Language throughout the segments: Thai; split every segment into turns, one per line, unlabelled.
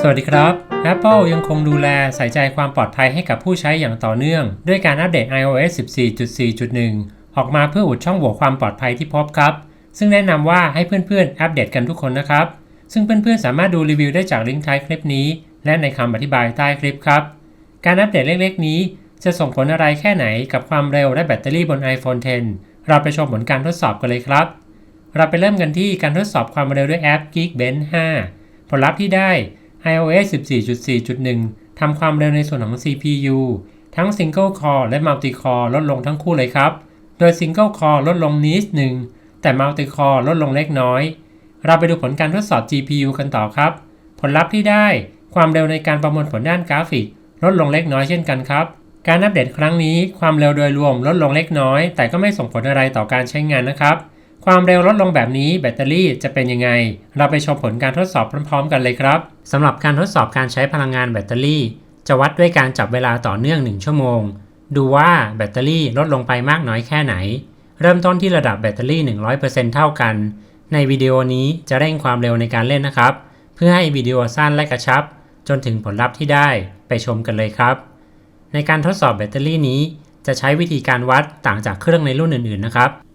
สวัสดีครับ Apple ยังคงดูแลใส่ใจความปลอดภัยให้กับผู้ใช้อย่างต่อเนื่อง ด้วยการอัปเดต iOS 14.4.1 ออกมาเพื่ออุดช่องโหว่ความปลอดภัยที่พบครับ ซึ่งแนะนำว่าให้เพื่อนๆ อัปเดตกันทุกคนนะครับ ซึ่งเพื่อนๆ สามารถดูรีวิวได้จากลิงก์ท้ายคลิปนี้ และในคำอธิบายใต้คลิปครับ การอัปเดตเล็กๆ นี้จะส่งผลอะไรแค่ไหนกับความเร็วและแบตเตอรี่บน iPhone 10 เราไปชมผลการทดสอบกันเลยครับ เราไปเริ่มกันที่การทดสอบความเร็วด้วยแอป Geekbench 5 ผลลัพธ์ที่ได้ iOS 14.4.1 ทำความเร็วในส่วนของ CPU ทั้ง Single Core และ Multi Core ลดลงทั้งคู่เลยครับ โดย Single Core ลดลงนิดหนึ่ง แต่ Multi Core ลดลงเล็กน้อย เราไปดูผลการทดสอบ GPU กันต่อครับ ผลลัพธ์ที่ได้ความเร็วในการประมวลผลด้านกราฟิก ลดลงเล็กน้อยเช่นกันครับ การอัปเดตครั้งนี้ความเร็วโดยรวมลดลงเล็กน้อย แต่ก็ไม่ส่งผลอะไรต่อการใช้งานนะครับ ความเร็วลดลงแบบนี้แบตเตอรี่จะเป็นยังไง เราไปชมผลการทดสอบพร้อม ๆ กันเลยครับสำหรับการทดสอบการใช้พลังงานแบตเตอรี่ จะวัดด้วยการจับเวลาต่อเนื่อง 1 ชั่วโมง ดูว่าแบตเตอรี่ลดลงไปมากน้อยแค่ไหน เริ่มต้นที่ระดับแบตเตอรี่ 100%เท่ากัน ในวิดีโอนี้จะเร่งความเร็วในการเล่นนะครับ เพื่อให้วิดีโอสั้นและกระชับ จนถึงผลลัพธ์ที่ได้ไปชมกันเลยครับ ในการทดสอบแบตเตอรี่นี้จะใช้วิธีการวัดต่างจากเครื่องในรุ่นอื่นๆนะครับ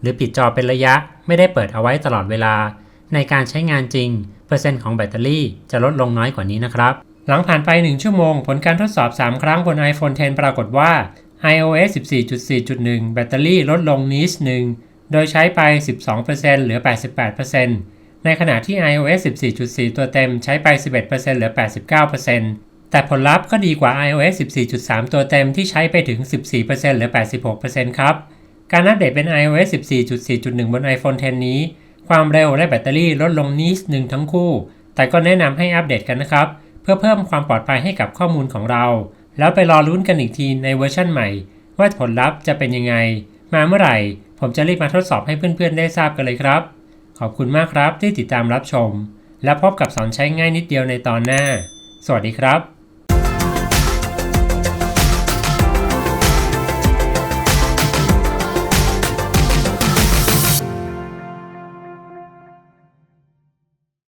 หรือปิดจอเป็นระยะไม่ได้เปิดเอาไว้ตลอดเวลา ในการใช้งานจริง เปอร์เซ็นต์ของแบตเตอรี่จะลดลงน้อยกว่านี้นะครับ หลังผ่านไป 1 ชั่วโมง ผลการทดสอบ 3 ครั้งบน iPhone 10 ปรากฏว่า iOS 14.4.1 แบตเตอรี่ลดลงนิดหนึ่งโดยใช้ไป 12%เหลือ 88%ในขณะที่ iOS 14.4 ตัวเต็มใช้ไป 11%เหลือ 89%แต่ผลลัพธ์ก็ดีกว่า iOS 14.3 ตัวเต็มที่ใช้ไปถึง 14%เหลือ 86%ครับ การอัปเดตเป็น iOS 14.4.1 บน iPhone 10 นี้ ความเร็วและแบตเตอรี่ลดลงนิดหนึ่งทั้งคู่ แต่ก็แนะนำให้อัปเดตกันนะครับ เพื่อเพิ่มความปลอดภัยให้กับข้อมูลของเรา แล้วไปรอลุ้นกันอีกทีในเวอร์ชั่นใหม่ ว่าผลลัพธ์จะเป็นยังไง มาเมื่อไหร่ ผมจะรีบมาทดสอบให้เพื่อนๆ ได้ทราบกันเลยครับ ขอบคุณมากครับที่ติดตามรับชม และพบกับสอนใช้ง่ายนิดเดียวในตอนหน้า สวัสดีครับ